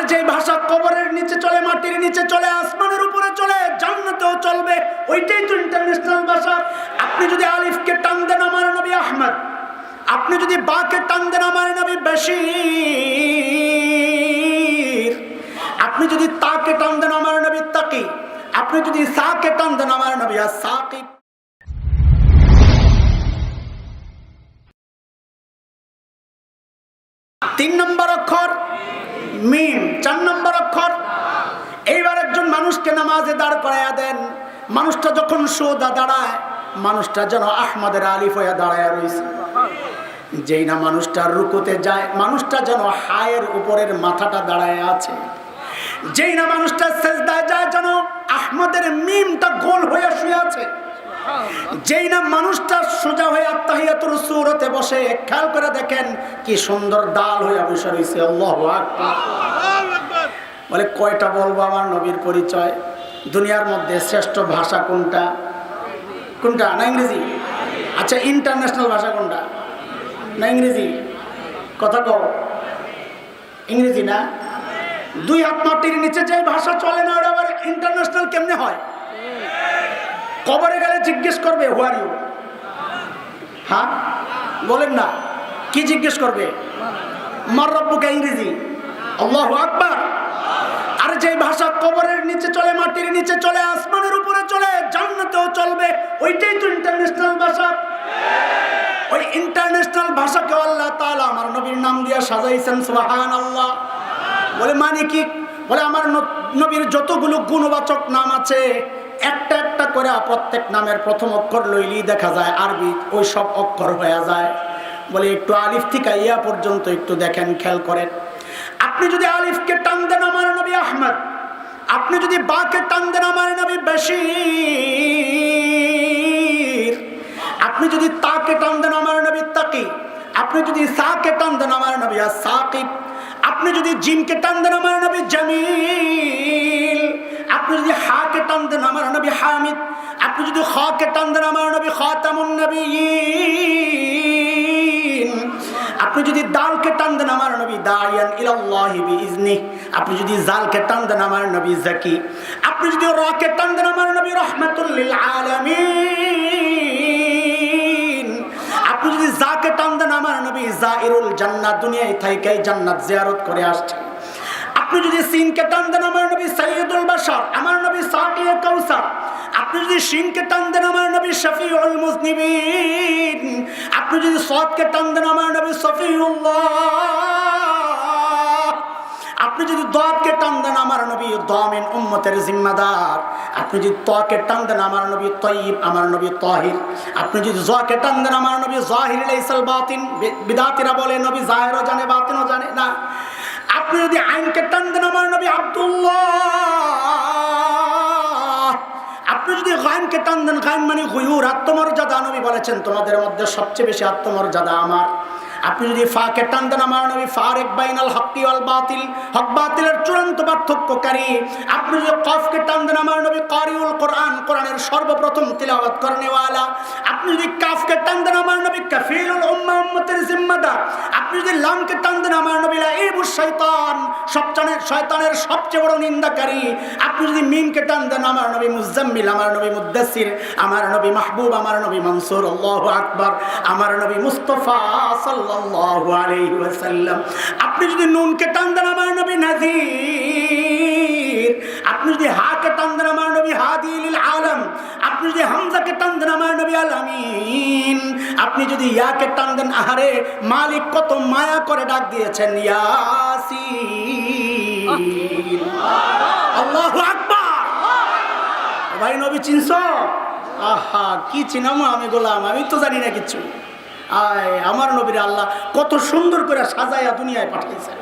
আর যে ভাষা কবরের নিচে চলে, মাটির নিচে চলে, আসমানের উপরে চলে, জান্নাতেও চলবে, ওইটাই তো ইন্টারন্যাশনাল ভাষা। আপনি যদি আলিফকে টান দেন আমার নবী আহমদ, আপনি যদি বাকে টান দেন আমার নবী বেশির, আপনি যদি তাকে টান দেন আমার নবী তাকি, আপনি যদি সাকে টান দেন আমার নবী আর সাকিব তিন নম্বর অক্ষর মিম, চার নম্বর অক্ষর। এইবার একজন মানুষকে নামাজে দাঁড় করাইয়া দেন। মানুষটা যখন সোদা দাঁড়ায়, মানুষটা যেন আহমদের আলিফ হইয়া দাঁড়ায় রয়েছে যেই না মানুষটা রুকুতে যায়, মানুষটা যেন হায়ের উপরের মাথাটা দাঁড়ায় আছে। যেই না মানুষটা সেজদায় যায়, যেন আহমদের মিমটা গোল হয়ে যেই না মানুষটা সোজা হয়ে আত্মাহিয়াতুর সুরতে বসে, খেয়াল করে দেখেন কি সুন্দর ডাল হয়ে বসে রয়েছে বলে, কয়টা বলব আমার নবীর পরিচয়? দুনিয়ার মধ্যে শ্রেষ্ঠ ভাষা কোনটা? কোনটা? না ইংরেজি? আচ্ছা ইন্টারন্যাশনাল ভাষা কোনটা? না ইংরেজি? কথা কও। ইংরেজি না? দুই হাত মাটির নিচে যে ভাষা চলে না, ওটা আবার ইন্টারন্যাশনাল কেমনে হয়? কবরে গেলে জিজ্ঞেস করবে হোয়ার ইউ হ্যাঁ? বলেন না। কি জিজ্ঞেস করবে? মার রব্বুকে ইংরেজি। আল্লাহ আকবার। আর যে ভাষা কবরের নিচে চলে, মাটির নিচে চলে, আসমানের উপরে চলে, জান্নাতেও চলবে, ওইটাই তো ইন্টারন্যাশনাল ভাষা। ওই ইন্টারন্যাশনাল ভাষাকে আল্লাহ তাআলা আমার নবীর নাম দিয়ে সাজাইছেন সুবহান আল্লাহ বলে মানে কি? বলে, আমার নবীর যতগুলো গুণবাচক নাম আছে, একটা করে প্রত্যেক নামের প্রথম অক্ষর লইলি দেখা যায় আরবি ওই সব অক্ষর হয়ে যায়। বলে একটু আলিফ থেকে ইয়া পর্যন্ত একটু দেখেন, খেয়াল করেন। আপনি যদি আলিফকে টান দেন আমার নবী আহমদ, আপনি যদি বাকে টান দেন আমার নবী বেশির, আপনি যদি তাকে টান দেন আমার নবী তাকি, আপনি যদি সাকে টান দেন আমার নবী আর সাকিব, আপনি যদি জিমকে টান দেন আমার নবী জামিল আপনি যদি হাকে টান দেন আমার নবী হামিদ, আপনি যদি খকে টান দেন আমার নবী খাতামুন নবী আপনি যদি দালকে টান দেন আমার নবী দায়ান ইলাল্লাহি বিইজনি, আপনি যদি জালকে টান দেন আমার নবী জাকি, আপনি যদি রকে টান দেন আমার নবী রাহমাতুল লিল আলামিন, আপনি যদি জাকে টান দেন আমার নবী জাইরুল জান্নাত, দুনিয়ায় থাইকাই জান্নাত জিয়ারত করে আসছে। আপনি যদি সিনকে টান দেন আমার নবী সাইয়্যিদুল বাশার, আমার নবী সাকিয়ে কাউসার, আপনি যদি শিনকে টান দেন আমার নবী শফিউল মুজনিবিন, আপনি যদি সদকে টান দেন আমার নবী সফিউল্লাহ আপনি যদি দকে টান দেন আমার নবী দমিন উম্মতের জিম্মাদার, আপনি যদি তকে টান দেন আমার নবী তয়িব, আমার নবী তহির, আপনি যদি জকে টান দেন আমার নবী জাহির বাতিন বিদাতিরা বলে, নবী জাহেরও জানে, বাতিনও জানে না। আপনি যদি আইনকে টান দেন আমার নবী আব্দুল্লাহ। আপনি যদি গায়নকে টান দেন, গায়ন মানে গুয়ুর আত্মমর্যাদা, নবী বলেছেন, তোমাদের মধ্যে সবচেয়ে বেশি আত্মমর্যাদা আমার। আপনি যদি ফাকে টান দেন, আমার নবী ফারেক বাইনাল হকি আল বাতিল, হক বাতিলের চূড়ান্ত পার্থক্যকারী। আপনি যদি কফকে টান দেন, আমার নবী কারিউল কোরআন, কোরআনের সর্বপ্রথম তিলাওয়াত করনেওয়ালা। আপনি যদি কাফকে টান দেন, আমার জিম্মাদার। আপনি যদি লামকে টান দেন আমার নবী লাইবুশ শয়তান, সবচেয়ে শয়তানের সবচেয়ে বড় নিন্দাকারী। আপনি যদি মিমকে টান দেন আমার নবী মুজাম্মিল, আমার নবী মুদ্দাসির আমার নবী মাহবুব, আমার নবী মনসুর, আল্লাহু আকবার, আমার নবী মুস্তফা আলাইহি ওয়াসাল্লাম। আপনি যদি নুনকে টান দেন আমার নবী নাযীর আপনি যদি হাকে টান দেন আমার নবী আলম আপনি যদি হামজাকে টান দেন আমার নবী আল আমিন আপনি যদি ইয়াকে টান দেন আহারে মালিক কত মায়া করে ডাক দিয়েছেন, ইয়াসিন। আল্লাহু আকবার। ভাই, নবী চিনছ? আহা, কি চিনামো আমি গোলাম, আমি তো জানি না কিচ্ছু আয়, আমার নবীর আল্লাহ কত সুন্দর করে সাজাইয়া দুনিয়ায় পাঠাইছে